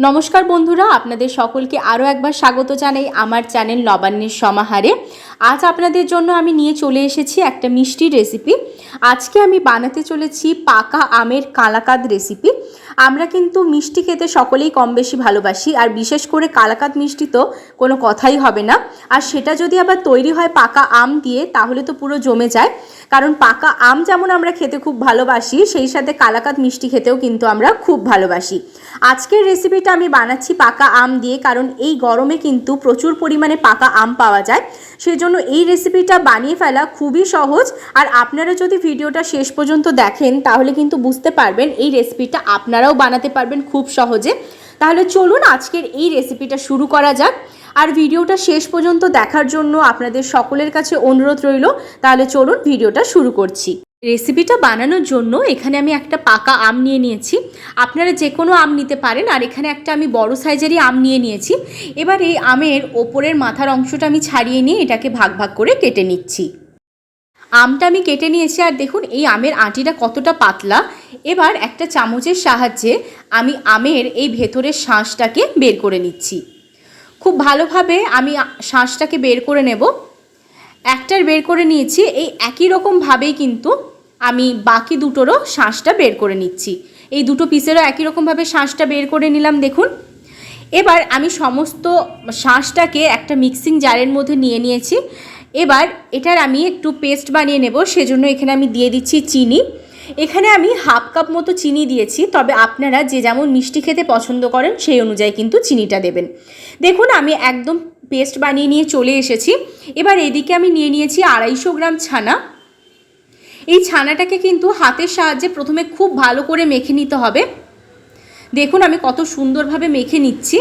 নমস্কার বন্ধুরা, আপনাদের সকলকে আরও একবার স্বাগত জানাই আমার চ্যানেল নবান্নের সমাহারে। আজ আপনাদের জন্য আমি নিয়ে চলে এসেছি একটা মিষ্টি রেসিপি। আজকে আমি বানাতে চলেছি পাকা আমের কালাকাদ রেসিপি। আমরা কিন্তু মিষ্টি খেতে সকলেই কম বেশি ভালোবাসি, আর বিশেষ করে কালাকাদ মিষ্টি তো কোনো কথাই হবে না। আর সেটা যদি আবার তৈরি হয় পাকা আম দিয়ে, তাহলে তো পুরো জমে যায়। কারণ পাকা আম যেমন আমরা খেতে খুব ভালোবাসি, সেই সাথে কালাকাদ মিষ্টি খেতেও কিন্তু আমরা খুব ভালোবাসি। আজকের রেসিপিটা আমি বানাচ্ছি পাকা আম দিয়ে, কারণ এই গরমে কিন্তু প্রচুর পরিমাণে পাকা আম পাওয়া যায়। সেই জন্য এই রেসিপিটা বানিয়ে ফেলা খুবই সহজ। আর আপনারা যদি ভিডিওটা শেষ পর্যন্ত দেখেন, তাহলে কিন্তু বুঝতে পারবেন এই রেসিপিটা আপনারাও বানাতে পারবেন খুব সহজে। তাহলে চলুন আজকের এই রেসিপিটা শুরু করা যাক। আর ভিডিওটা শেষ পর্যন্ত দেখার জন্য আপনাদের সকলের কাছে অনুরোধ রইল। তাহলে চলুন ভিডিওটা শুরু করছি। রেসিপিটা বানানোর জন্য এখানে আমি একটা পাকা আম নিয়ে নিয়েছি। আপনারা যে কোনো আম নিতে পারেন, আর এখানে একটা আমি বড় সাইজেরই আম নিয়ে নিয়েছি। এবার এই আমের ওপরের মাথার অংশটা আমি ছাড়িয়ে নিয়ে এটাকে ভাগ ভাগ করে কেটে নিচ্ছি। আমটা আমি কেটে নিয়েছি, আর দেখুন এই আমের আঁটিটা কতটা পাতলা। এবার একটা চামচের সাহায্যে আমি আমের এই ভেতরের শাঁসটাকে বের করে নিচ্ছি। খুব ভালোভাবে আমি শাঁসটাকে বের করে নেব। একটার বের করে নিয়েছি, এই একই রকমভাবেই কিন্তু আমি বাকি দুটোরও শাঁসটা বের করে নিচ্ছি। এই দুটো পিসেরও একই রকমভাবে শাঁসটা বের করে নিলাম, দেখুন। এবার আমি সমস্ত শাঁসটাকে একটা মিক্সিং জারের মধ্যে নিয়ে নিয়েছি। এবার এটার আমি একটু পেস্ট বানিয়ে নেব, সেজন্য এখানে আমি দিয়ে দিচ্ছি চিনি। এখানে আমি হাফ কাপ মতো চিনি দিয়েছি, তবে আপনারা যে যেমন মিষ্টি খেতে পছন্দ করেন, সেই অনুযায়ী কিন্তু চিনিটা দেবেন। দেখুন, আমি একদম পেস্ট বানিয়ে নিয়ে চলে এসেছি। এবার এদিকে আমি নিয়ে নিয়েছি আড়াইশো গ্রাম ছানা। এই ছানাটাকে কিন্তু হাতের সাহায্যে প্রথমে খুব ভালো করে মেখে নিতে হবে। দেখুন আমি কত সুন্দরভাবে মেখে নিচ্ছি।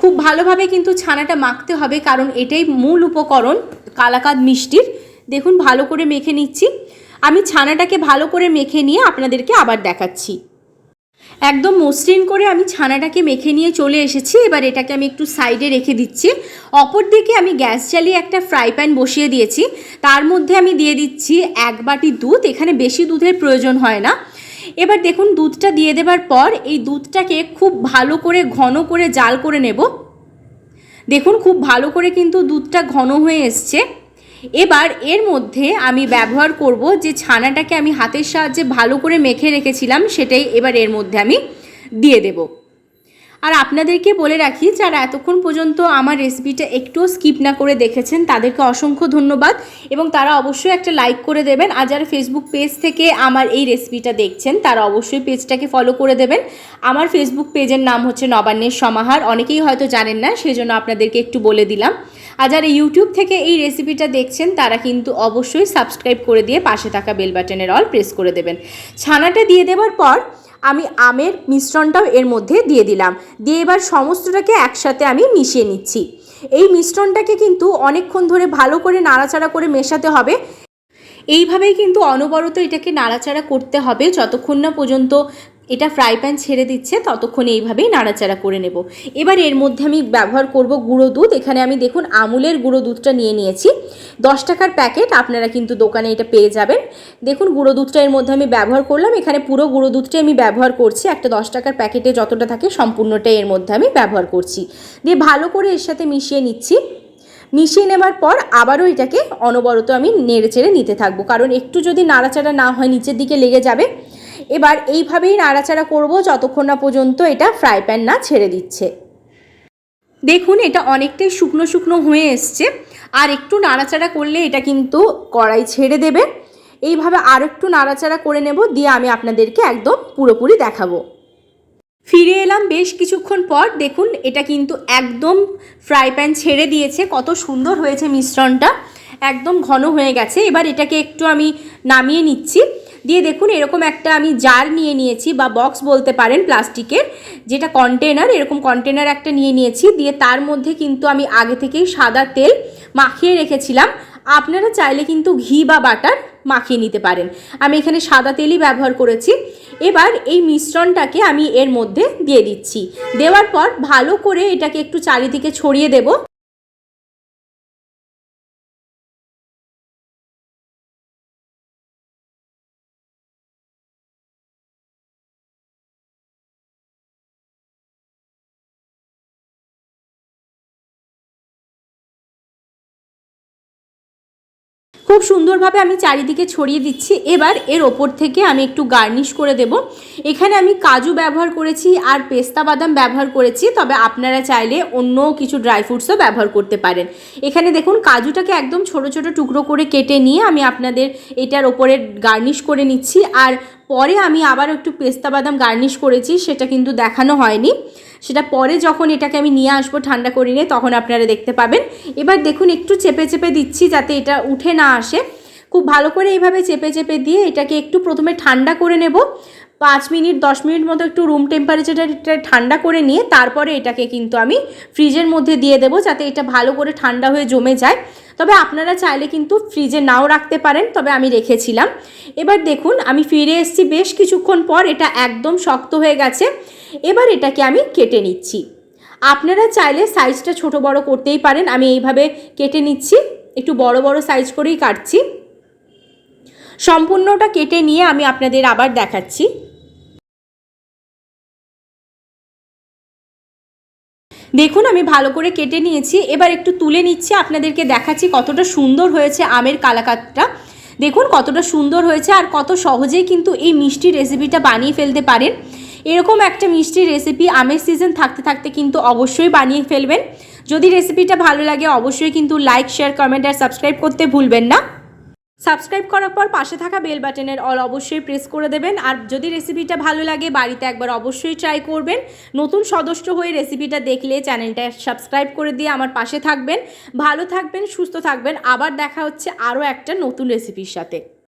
খুব ভালোভাবে কিন্তু ছানাটা মাখতে হবে কারণ এটাই মূল উপকরণ কালাকাদ মিষ্টির। দেখুন ভালো করে মেখে নিচ্ছি। আমি ছানাটাকে ভালো করে মেখে নিয়ে আপনাদেরকে আবার দেখাচ্ছি। একদম মসৃণ করে আমি ছানাটাকে মেখে নিয়ে চলে এসেছি। এবার এটাকে আমি একটু সাইডে রেখে দিচ্ছি। অপর দিকে আমি গ্যাস জ্বালিয়ে একটা ফ্রাই প্যান বসিয়ে দিয়েছি। তার মধ্যে আমি দিয়ে দিচ্ছি এক বাটি দুধ। এখানে বেশি দুধের প্রয়োজন হয় না। এবার দেখুন, দুধটা দিয়ে দেবার পর এই দুধটাকে খুব ভালো করে, ঘন করে জাল করে নেব। দেখুন, খুব ভালো করে কিন্তু দুধটা ঘন হয়ে এসছে। এবার এর মধ্যে আমি ব্যবহার করব যে ছানাটাকে আমি হাতের সাহায্যে ভালো করে মেখে রেখেছিলাম, সেটাই এবার এর মধ্যে আমি দিয়ে দেব। আর আপনাদেরকে বলে রাখি, যারা এতক্ষণ পর্যন্ত আমার রেসিপিটা একটুও স্কিপ না করে দেখেছেন, তাদেরকে অসংখ্য ধন্যবাদ এবং তারা অবশ্যই একটা লাইক করে দেবেন। আর যারা ফেসবুক পেজ থেকে আমার এই রেসিপিটা দেখছেন, তারা অবশ্যই পেজটাকে ফলো করে দেবেন। আমার ফেসবুক পেজের নাম হচ্ছে নবান্নের সমাহার, অনেকেই হয়তো জানেন না সেই জন্য আপনাদেরকে একটু বলে দিলাম। আর যারা ইউটিউব থেকে এই রেসিপিটা দেখছেন, তারা কিন্তু অবশ্যই সাবস্ক্রাইব করে দিয়ে পাশে থাকা বেল বাটনের অল প্রেস করে দেবেন। ছানাটা দিয়ে দেওয়ার পর আমি আমের মিশ্রণটাও এর মধ্যে দিয়ে দিলাম। দিয়ে এবার সমস্তটাকে একসাথে আমি মিশিয়ে নিচ্ছি। এই মিশ্রণটাকে কিন্তু অনেকক্ষণ ধরে ভালো করে নাড়াচাড়া করে মেশাতে হবে। এইভাবেই কিন্তু অনবরত এটাকে নাড়াচাড়া করতে হবে যতক্ষণ না পর্যন্ত এটা ফ্রাই প্যান ছেড়ে দিচ্ছে, ততক্ষণে এইভাবেই নাড়াচাড়া করে নেব। এবার এর মধ্যে আমি ব্যবহার করব গুঁড়ো দুধ। এখানে আমি দেখুন আমুলের গুঁড়ো দুধটা নিয়ে নিয়েছি। দশ টাকার প্যাকেট আপনারা কিন্তু দোকানে এটা পেয়ে যাবেন। দেখুন গুঁড়ো দুধটা এর মধ্যে আমি ব্যবহার করলাম। এখানে পুরো গুঁড়ো দুধটাই আমি ব্যবহার করছি। একটা দশ টাকার প্যাকেটে যতটা থাকে সম্পূর্ণটাই এর মধ্যে আমি ব্যবহার করছি। দিয়ে ভালো করে এর সাথে মিশিয়ে নিচ্ছি। মিশিয়ে নেবার পর আবারও এটাকে অনবরত আমি নেড়ে চেড়ে নিতে থাকব। কারণ একটু যদি নাড়াচাড়া না হয়, নিচের দিকে লেগে যাবে এবার এইভাবেই নাড়াচাড়া করব যতক্ষণ না পর্যন্ত এটা ফ্রাই প্যান না ছেড়ে দিচ্ছে। দেখুন, এটা অনেকটাই শুকনো শুকনো হয়ে এসছে। আর একটু নাড়াচাড়া করলে এটা কিন্তু কড়াই ছেড়ে দেবে। এইভাবে আর একটু নাড়াচাড়া করে নেব, দিয়ে আমি আপনাদেরকে একদম পুরোপুরি দেখাবো। ফিরে এলাম বেশ কিছুক্ষণ পর। দেখুন, এটা কিন্তু একদম ফ্রাই প্যান ছেড়ে দিয়েছে। কত সুন্দর হয়েছে মিশ্রণটা। একদম ঘন হয়ে গেছে। এবার এটাকে একটু আমি নামিয়ে নিচ্ছি। দিয়ে দেখুন এরকম একটা আমি জার নিয়ে নিয়েছি বা বক্স বলতে পারেন প্লাস্টিকের, যেটা কন্টেনার এরকম কন্টেনার একটা নিয়ে নিয়েছি। দিয়ে তার মধ্যে কিন্তু আমি আগে থেকেই সাদা তেল মাখিয়ে রেখেছিলাম। আপনারা চাইলে কিন্তু ঘি বা বাটার মাখিয়ে নিতে পারেন। আমি এখানে সাদা তেলই ব্যবহার করেছি। এবার এই মিশ্রণটাকে আমি এর মধ্যে দিয়ে দিচ্ছি। দেওয়ার পর ভালো করে এটাকে একটু চারিদিকে ছড়িয়ে দেব। খুব সুন্দরভাবে আমি চারিদিকে ছড়িয়ে দিচ্ছি। এবার এর ওপর থেকে আমি একটু গার্নিশ করে দেব। এখানে আমি কাজু ব্যবহার করেছি আর পেস্তা বাদাম ব্যবহার করেছি, তবে আপনারা চাইলে অন্য কিছু ড্রাই ফ্রুটসও ব্যবহার করতে পারেন। এখানে দেখুন, কাজুটাকে একদম ছোট ছোট টুকরো করে কেটে নিয়ে আমি আপনাদের এটার ওপরে গার্নিশ করে নিচ্ছি। আর পরে আমি আবার একটু পেস্তা বাদাম গার্নিশ করেছি, সেটা কিন্তু দেখানো হয়নি। সেটা পরে যখন এটাকে আমি নিয়ে আসব ঠান্ডা করে নিয়ে, তখন আপনারা দেখতে পাবেন। এবার দেখুন, একটু চেপে চেপে দিচ্ছি যাতে এটা উঠে না আসে। খুব ভালো করে এইভাবে চেপে চেপে দিয়ে এটাকে একটু প্রথমে ঠান্ডা করে নেব। পাঁচ মিনিট, দশ মিনিট মতো একটু রুম টেম্পারেচারটা ঠান্ডা করে নিয়ে তারপরে এটাকে কিন্তু আমি ফ্রিজের মধ্যে দিয়ে দেবো যাতে এটা ভালো করে ঠান্ডা হয়ে জমে যায়। তবে আপনারা চাইলে কিন্তু ফ্রিজে নাও রাখতে পারেন, তবে আমি রেখেছিলাম। এবার দেখুন, আমি ফিরে এসেছি বেশ কিছুক্ষণ পর, এটা একদম শক্ত হয়ে গেছে। এবার এটাকে আমি কেটে নিচ্ছি। আপনারা চাইলে সাইজটা ছোট বড় করতেই পারেন, আমি এইভাবে কেটে নিচ্ছি। একটু বড় বড় সাইজ করেই কাটছি। সম্পূর্ণটা কেটে নিয়ে আমি আপনাদের আবার দেখাচ্ছি। দেখুন, আমি ভালো করে কেটে নিয়েছি। এবার একটু তুলে নিচ্ছি, আপনাদেরকে দেখাচ্ছি কতটা সুন্দর হয়েছে আমের কালাকাতটা। দেখুন, কতটা সুন্দর হয়েছে আর কত সহজেই কিন্তু এই মিষ্টি রেসিপিটা বানিয়ে ফেলতে পারেন। এরকম একটা মিষ্টি রেসিপি আমের সিজন থাকতে থাকতে কিন্তু অবশ্যই বানিয়ে ফেলবেন। যদি রেসিপিটা ভালো লাগে, অবশ্যই কিন্তু লাইক, শেয়ার, কমেন্ট আর সাবস্ক্রাইব করতে ভুলবেন না। সাবস্ক্রাইব করার পর পাশে থাকা বেল বাটনের অল অবশ্যই প্রেস করে দেবেন। আর যদি রেসিপিটা ভালো লাগে, বাড়িতে একবার অবশ্যই ট্রাই করবেন। নতুন সদস্য হয়ে রেসিপিটা দেখলে চ্যানেলটা সাবস্ক্রাইব করে দিয়ে আমার পাশে থাকবেন। ভালো থাকবেন, সুস্থ থাকবেন। আবার দেখা হচ্ছে আরও একটা নতুন রেসিপির সাথে।